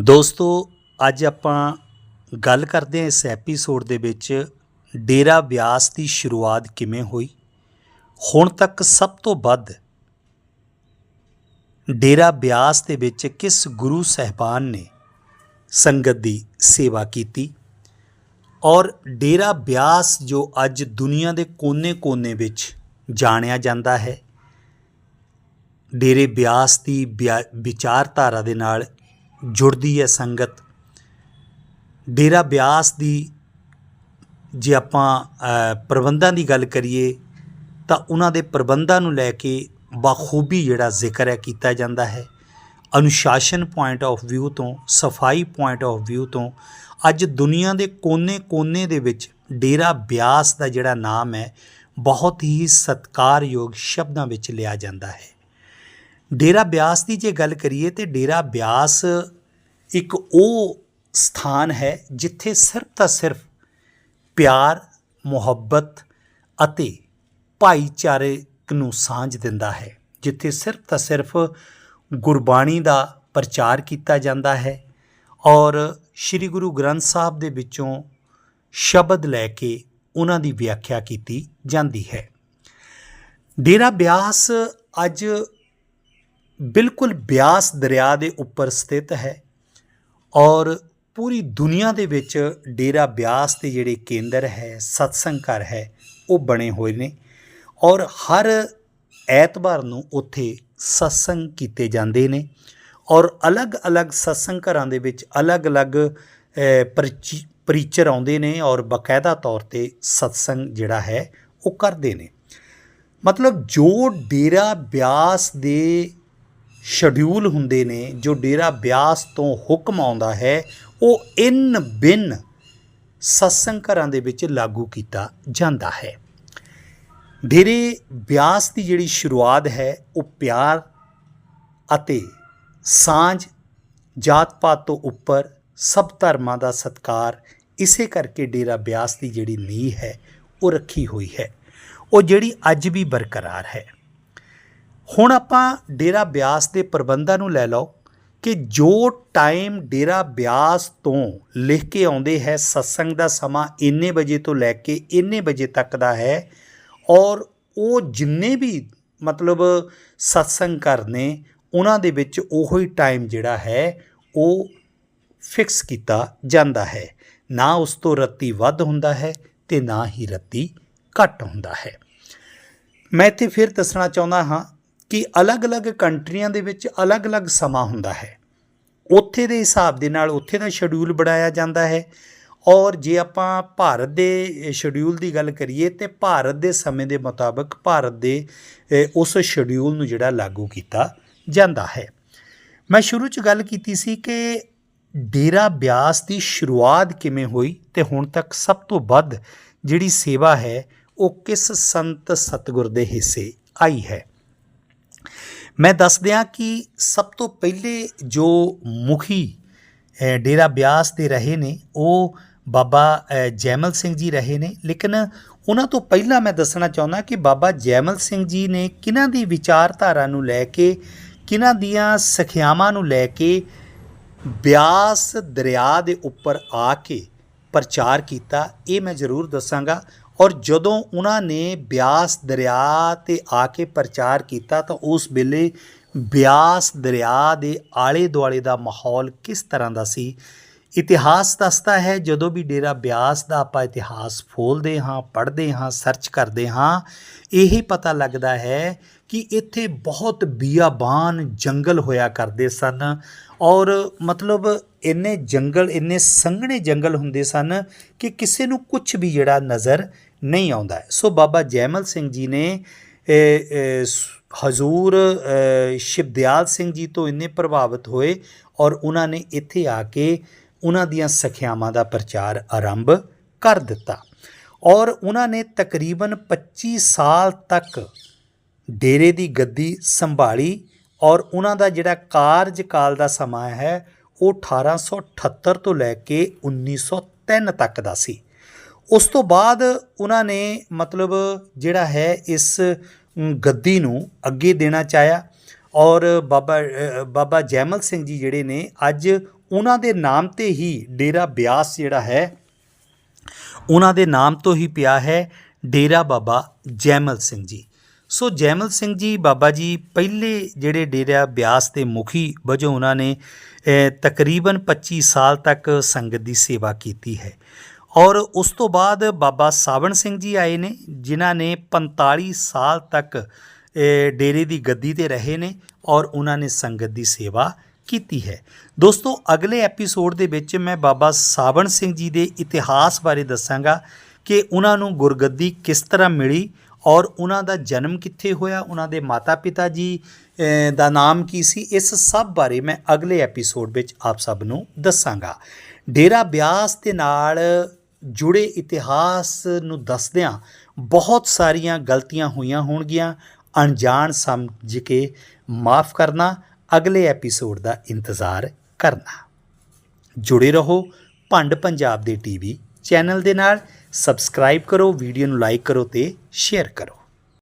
ਦੋਸਤੋ, ਅੱਜ ਆਪਾਂ ਗੱਲ ਕਰਦੇ ਹਾਂ ਇਸ ਐਪੀਸੋਡ ਦੇ ਵਿੱਚ ਡੇਰਾ ਬਿਆਸ ਦੀ ਸ਼ੁਰੂਆਤ ਕਿਵੇਂ ਹੋਈ। ਹੁਣ ਤੱਕ ਸਭ ਤੋਂ ਵੱਧ ਡੇਰਾ ਬਿਆਸ ਦੇ ਵਿੱਚ ਕਿਸ ਗੁਰੂ ਸਹਿਬਾਨ ਨੇ ਸੰਗਤ ਦੀ ਸੇਵਾ ਕੀਤੀ ਔਰ ਡੇਰਾ ਬਿਆਸ ਜੋ ਅੱਜ ਦੁਨੀਆ ਦੇ ਕੋਨੇ-ਕੋਨੇ ਵਿੱਚ ਜਾਣਿਆ ਜਾਂਦਾ ਹੈ, ਡੇਰੇ ਬਿਆਸ ਦੀ ਬਿਆ- ਵਿਚਾਰਧਾਰਾ ਦੇ ਨਾਲ ਜੁੜਦੀ ਹੈ ਸੰਗਤ। ਡੇਰਾ ਬਿਆਸ ਦੀ ਜੇ ਆਪਾਂ ਪ੍ਰਬੰਧਾਂ ਦੀ ਗੱਲ ਕਰੀਏ, ਤਾਂ ਉਹਨਾਂ ਦੇ ਪ੍ਰਬੰਧਾਂ ਨੂੰ ਲੈ ਕੇ ਬਾਖੂਬੀ ਜਿਹੜਾ ਜ਼ਿਕਰ ਹੈ ਕੀਤਾ ਜਾਂਦਾ ਹੈ। ਅਨੁਸ਼ਾਸਨ ਪੁਆਇੰਟ ਆਫ View ਤੋਂ, ਸਫ਼ਾਈ ਪੁਆਇੰਟ ਆਫ View ਤੋਂ, ਅੱਜ ਦੁਨੀਆ ਦੇ ਕੋਨੇ-ਕੋਨੇ ਦੇ ਵਿੱਚ ਡੇਰਾ ਬਿਆਸ ਦਾ ਜਿਹੜਾ ਨਾਮ ਹੈ, ਬਹੁਤ ਹੀ ਸਤਿਕਾਰਯੋਗ ਸ਼ਬਦਾਂ ਵਿੱਚ ਲਿਆ ਜਾਂਦਾ ਹੈ। ਡੇਰਾ ਬਿਆਸ ਦੀ ਜੇ ਗੱਲ ਕਰੀਏ ਤੇ ਡੇਰਾ ਬਿਆਸ ਇੱਕ ਉਹ ਸਥਾਨ ਹੈ ਜਿੱਥੇ ਸਿਰਫ ਤਾਂ ਸਿਰਫ ਪਿਆਰ, ਮੁਹੱਬਤ ਅਤੇ ਭਾਈਚਾਰੇ ਨੂੰ ਸਾਂਝ ਦਿੰਦਾ ਹੈ, ਜਿੱਥੇ ਸਿਰਫ ਤਾਂ ਸਿਰਫ ਗੁਰਬਾਣੀ ਦਾ ਪ੍ਰਚਾਰ ਕੀਤਾ ਜਾਂਦਾ ਹੈ ਔਰ ਸ੍ਰੀ ਗੁਰੂ ਗ੍ਰੰਥ ਸਾਹਿਬ ਦੇ ਵਿੱਚੋਂ ਸ਼ਬਦ ਲੈ ਕੇ ਉਹਨਾਂ ਦੀ ਵਿਆਖਿਆ ਕੀਤੀ ਜਾਂਦੀ ਹੈ। ਡੇਰਾ ਬਿਆਸ ਅੱਜ ਬਿਲਕੁਲ ਬਿਆਸ ਦਰਿਆ ਦੇ ਉੱਪਰ ਸਥਿਤ ਹੈ ਔਰ ਪੂਰੀ ਦੁਨੀਆ ਦੇ ਵਿੱਚ ਡੇਰਾ ਬਿਆਸ ਦੇ ਜਿਹੜੇ ਕੇਂਦਰ ਹੈ ਸਤਸੰਗ ਘਰ ਹੈ ਉਹ ਬਣੇ ਹੋਏ ਨੇ ਔਰ ਹਰ ਐਤਵਾਰ ਨੂੰ ਉੱਥੇ ਸਤਸੰਗ ਕੀਤੇ ਜਾਂਦੇ ਨੇ ਔਰ ਅਲੱਗ-ਅਲੱਗ ਸਤਸੰਗ ਘਰਾਂ ਦੇ ਵਿੱਚ ਅਲੱਗ-ਅਲੱਗ ਅ, ਪ੍ਰਚੀ- ਪ੍ਰੀਚਰ ਆਉਂਦੇ ਨੇ ਔਰ ਬਕਾਇਦਾ ਤੌਰ ਤੇ ਸਤਸੰਗ ਜਿਹੜਾ ਹੈ ਉਹ ਕਰਦੇ ਨੇ। ਮਤਲਬ ਜੋ ਡੇਰਾ ਬਿਆਸ ਦੇ ਸ਼ਡਿਊਲ ਹੁੰਦੇ ਨੇ ਜੋ ਡੇਰਾ ਬਿਆਸ ਤੋਂ ਹੁਕਮ ਆਉਂਦਾ ਹੈ, ਉਹ ਇਨ ਬਿਨ ਸਤਸੰਗ ਘਰਾਂ ਦੇ ਵਿੱਚ ਲਾਗੂ ਕੀਤਾ ਜਾਂਦਾ ਹੈ। ਡੇਰੇ ਬਿਆਸ ਦੀ ਜਿਹੜੀ ਸ਼ੁਰੂਆਤ ਹੈ, ਉਹ ਪਿਆਰ ਅਤੇ ਸਾਂਝ ਜਾਤ ਪਾਤ ਤੋਂ ਉੱਪਰ ਸਭ ਧਰਮਾਂ ਦਾ ਸਤਕਾਰ, ਇਸੇ ਕਰਕੇ ਡੇਰਾ ਬਿਆਸ ਦੀ ਜਿਹੜੀ ਨੀਂਹ ਹੈ, ਉਹ ਰੱਖੀ ਹੋਈ ਹੈ। ਉਹ ਜਿਹੜੀ ਅੱਜ ਵੀ ਬਰਕਰਾਰ ਹੈ। ਹੁਣ ਆਪਾਂ ਡੇਰਾ ਬਿਆਸ ਦੇ ਪ੍ਰਬੰਧਾਂ ਨੂੰ ਲੈ ਲਓ ਕਿ ਜੋ ਟਾਈਮ ਡੇਰਾ ਬਿਆਸ ਤੋਂ ਲਿਖ ਕੇ ਆਉਂਦੇ ਹੈ, ਸਤਸੰਗ ਦਾ ਸਮਾਂ ਇੰਨੇ ਵਜੇ ਤੋਂ ਲੈ ਕੇ ਇੰਨੇ ਵਜੇ ਤੱਕ ਦਾ ਹੈ ਔਰ ਉਹ ਜਿੰਨੇ ਵੀ ਮਤਲਬ ਸਤਸੰਗ ਕਰਨੇ, ਉਹਨਾਂ ਦੇ ਵਿੱਚ ਉਹੋ ਹੀ ਟਾਈਮ ਜਿਹੜਾ ਹੈ, ਉਹ ਫਿਕਸ ਕੀਤਾ ਜਾਂਦਾ ਹੈ। ਨਾ ਉਸ ਤੋਂ ਰੱਤੀ ਵੱਧ ਹੁੰਦਾ ਹੈ ਤੇ ਨਾ ਹੀ ਰੱਤੀ ਘੱਟ ਹੁੰਦਾ ਹੈ। ਮੈਂ ਇੱਥੇ ਫਿਰ ਦੱਸਣਾ ਚਾਹੁੰਦਾ ਹਾਂ ਕਿ ਅਲੱਗ-ਅਲੱਗ ਕੰਟਰੀਆਂ ਦੇ ਵਿੱਚ ਅਲੱਗ-ਅਲੱਗ ਸਮਾਂ ਹੁੰਦਾ ਹੈ। ਉੱਥੇ ਦੇ ਹਿਸਾਬ ਦੇ ਨਾਲ ਉੱਥੇ ਦਾ ਸ਼ਡਿਊਲ ਬਣਾਇਆ ਜਾਂਦਾ ਹੈ। ਔਰ ਜੇ ਆਪਾਂ ਭਾਰਤ ਦੇ ਸ਼ਡਿਊਲ ਦੀ ਗੱਲ ਕਰੀਏ ਤੇ ਭਾਰਤ ਦੇ ਸਮੇਂ ਦੇ ਮੁਤਾਬਕ ਭਾਰਤ ਦੇ ਉਸ ਸ਼ਡਿਊਲ ਨੂੰ ਜਿਹੜਾ ਲਾਗੂ ਕੀਤਾ ਜਾਂਦਾ ਹੈ। ਮੈਂ ਸ਼ੁਰੂ 'ਚ ਗੱਲ ਕੀਤੀ ਸੀ ਕਿ ਡੇਰਾ ਬਿਆਸ ਦੀ ਸ਼ੁਰੂਆਤ ਕਿਵੇਂ ਹੋਈ ਤੇ ਹੁਣ ਤੱਕ ਸਭ ਤੋਂ ਵੱਧ ਜਿਹੜੀ ਸੇਵਾ ਹੈ ਉਹ ਕਿਸ ਸੰਤ ਸਤਿਗੁਰ ਦੇ ਹਿੱਸੇ ਆਈ ਹੈ। ਮੈਂ ਦੱਸ ਦਿਆਂ ਕਿ ਸਭ ਤੋਂ ਪਹਿਲੇ ਜੋ ਮੁਖੀ ਡੇਰਾ ਬਿਆਸ ਦੇ ਰਹੇ ਨੇ, ਉਹ ਬਾਬਾ ਜੈਮਲ ਸਿੰਘ ਜੀ ਰਹੇ ਨੇ। ਲੇਕਿਨ ਉਹਨਾਂ ਤੋਂ ਪਹਿਲਾਂ ਮੈਂ ਦੱਸਣਾ ਚਾਹੁੰਦਾ ਕਿ ਬਾਬਾ ਜੈਮਲ ਸਿੰਘ ਜੀ ਨੇ ਕਿਹਨਾਂ ਦੀ ਵਿਚਾਰਧਾਰਾ ਨੂੰ ਲੈ ਕੇ, ਕਿਹਨਾਂ ਦੀਆਂ ਸਖਿਆਵਾਂ ਨੂੰ ਲੈ ਕੇ ਬਿਆਸ ਦਰਿਆ ਦੇ ਉੱਪਰ ਆ ਕੇ ਪ੍ਰਚਾਰ ਕੀਤਾ, ਇਹ ਮੈਂ ਜ਼ਰੂਰ ਦੱਸਾਂਗਾ। ਔਰ ਜਦੋਂ ਉਹਨਾਂ ਨੇ ਬਿਆਸ ਦਰਿਆ ਤੇ ਆ ਕੇ ਪ੍ਰਚਾਰ ਕੀਤਾ ਤਾਂ ਉਸ ਵੇਲੇ ਬਿਆਸ ਦਰਿਆ ਦੇ ਆਲੇ ਦੁਆਲੇ ਦਾ ਮਾਹੌਲ ਕਿਸ ਤਰ੍ਹਾਂ ਦਾ ਸੀ? ਇਤਿਹਾਸ ਦੱਸਦਾ ਹੈ ਜਦੋਂ ਵੀ ਡੇਰਾ ਬਿਆਸ ਦਾ ਆਪਾਂ ਇਤਿਹਾਸ ਫੋਲਦੇ ਹਾਂ ਪੜ੍ਹਦੇ ਹਾਂ ਸਰਚ ਕਰਦੇ ਹਾਂ ਇਹੀ ਪਤਾ ਲੱਗਦਾ ਹੈ ਕਿ ਇੱਥੇ ਬਹੁਤ ਬੀਆਬਾਨ ਜੰਗਲ ਹੋਇਆ ਕਰਦੇ ਸਨ ਔਰ ਮਤਲਬ ਇੰਨੇ ਜੰਗਲ ਇੰਨੇ ਸੰਘਣੇ ਜੰਗਲ ਹੁੰਦੇ ਸਨ ਕਿ ਕਿਸੇ ਨੂੰ ਕੁਝ ਵੀ ਜਿਹੜਾ ਨਜ਼ਰ ਨਹੀਂ ਆਉਂਦਾ ਸੋ ਬਾਬਾ ਜੈਮਲ ਸਿੰਘ ਜੀ ਨੇ ਹਜ਼ੂਰ ਅ, ਸ਼ਿਵਦਿਆਲ ਸਿੰਘ ਜੀ ਤੋਂ ਇੰਨੇ ਪ੍ਰਭਾਵਿਤ ਹੋਏ ਔਰ ਉਹਨਾਂ ਨੇ ਇੱਥੇ ਆ ਕੇ ਉਹਨਾਂ ਦੀਆਂ ਸਖਿਆਵਾਂ ਦਾ ਪ੍ਰਚਾਰ ਆਰੰਭ ਕਰ ਦਿੱਤਾ ਔਰ ਉਹਨਾਂ ਨੇ ਤਕਰੀਬਨ 25 ਸਾਲ ਤੱਕ ਡੇਰੇ ਦੀ ਗੱਦੀ ਸੰਭਾਲੀ ਔਰ ਉਹਨਾਂ ਦਾ ਜਿਹੜਾ ਕਾਰਜਕਾਲ ਦਾ ਸਮਾਂ ਹੈ, ਉਹ 1878 ਤੋਂ ਲੈ ਕੇ 1903 ਤੱਕ ਦਾ ਸੀ। ਉਸ ਤੋਂ ਬਾਅਦ ਉਹਨਾਂ ਨੇ ਮਤਲਬ ਜਿਹੜਾ ਹੈ, ਇਸ ਗੱਦੀ ਨੂੰ ਅੱਗੇ ਦੇਣਾ ਚਾਹਿਆ ਔਰ ਬਾਬਾ ਬਾਬਾ ਜੈਮਲ ਸਿੰਘ ਜੀ ਜਿਹੜੇ ਨੇ, ਅੱਜ ਉਹਨਾਂ ਦੇ ਨਾਮ ਤੇ ਹੀ ਡੇਰਾ ਬਿਆਸ ਜਿਹੜਾ ਹੈ, ਉਹਨਾਂ ਦੇ ਨਾਮ ਤੋਂ ਹੀ ਪਿਆ ਹੈ ਡੇਰਾ ਬਾਬਾ ਜੈਮਲ ਸਿੰਘ ਜੀ। ਸੋ ਜੈਮਲ ਸਿੰਘ ਜੀ, ਬਾਬਾ ਜੀ ਪਹਿਲੇ ਜਿਹੜੇ ਡੇਰਾ ਬਿਆਸ ਦੇ ਮੁਖੀ ਵਜੋਂ ਉਹਨਾਂ ਨੇ ਤਕਰੀਬਨ 25 ਸਾਲ ਤੱਕ ਸੰਗਤ ਦੀ ਸੇਵਾ ਕੀਤੀ ਹੈ। ਔਰ ਉਸ ਤੋਂ ਬਾਅਦ ਬਾਬਾ ਸਾਵਣ ਸਿੰਘ ਜੀ ਆਏ ਨੇ, ਜਿਨ੍ਹਾਂ ਨੇ 45 ਸਾਲ ਤੱਕ ਡੇਰੇ ਦੀ ਗੱਦੀ ਤੇ ਰਹੇ ਨੇ ਔਰ ਉਹਨਾਂ ਨੇ ਸੰਗਤ ਦੀ ਸੇਵਾ ਕੀਤੀ ਹੈ। ਦੋਸਤੋ, ਅਗਲੇ ਐਪੀਸੋਡ ਦੇ ਵਿੱਚ ਮੈਂ ਬਾਬਾ ਸਾਵਣ ਸਿੰਘ ਜੀ ਦੇ ਇਤਿਹਾਸ ਬਾਰੇ ਦੱਸਾਂਗਾ ਕਿ ਉਹਨਾਂ ਨੂੰ ਗੁਰਗੱਦੀ ਕਿਸ ਤਰ੍ਹਾਂ ਮਿਲੀ ਔਰ ਉਹਨਾਂ ਦਾ ਜਨਮ ਕਿੱਥੇ ਹੋਇਆ, ਉਹਨਾਂ ਦੇ ਮਾਤਾ-ਪਿਤਾ ਜੀ ਦਾ ਨਾਮ ਕੀ ਸੀ, ਇਸ ਸਭ ਬਾਰੇ ਮੈਂ ਅਗਲੇ ਐਪੀਸੋਡ ਵਿੱਚ ਆਪ ਸਭ ਨੂੰ ਦੱਸਾਂਗਾ। ਡੇਰਾ ਬਿਆਸ ਦੇ ਨਾਲ ਜੁੜੇ ਇਤਿਹਾਸ ਨੂੰ ਦੱਸਦਿਆਂ ਬਹੁਤ ਸਾਰੀਆਂ ਗਲਤੀਆਂ ਹੋਈਆਂ ਹੋਣਗੀਆਂ ਅਣਜਾਣ ਸਮਝ ਕੇ ਮਾਫ ਕਰਨਾ, ਅਗਲੇ ਐਪੀਸੋਡ ਦਾ ਇੰਤਜ਼ਾਰ ਕਰਨਾ। ਜੁੜੇ ਰਹੋ ਭੰਡ ਪੰਜਾਬ ਦੇ ਟੀਵੀ ਚੈਨਲ ਦੇ ਨਾਲ। ਸਬਸਕ੍ਰਾਈਬ ਕਰੋ, ਵੀਡੀਓ ਨੂੰ ਲਾਈਕ ਕਰੋ ਤੇ ਸ਼ੇਅਰ ਕਰੋ।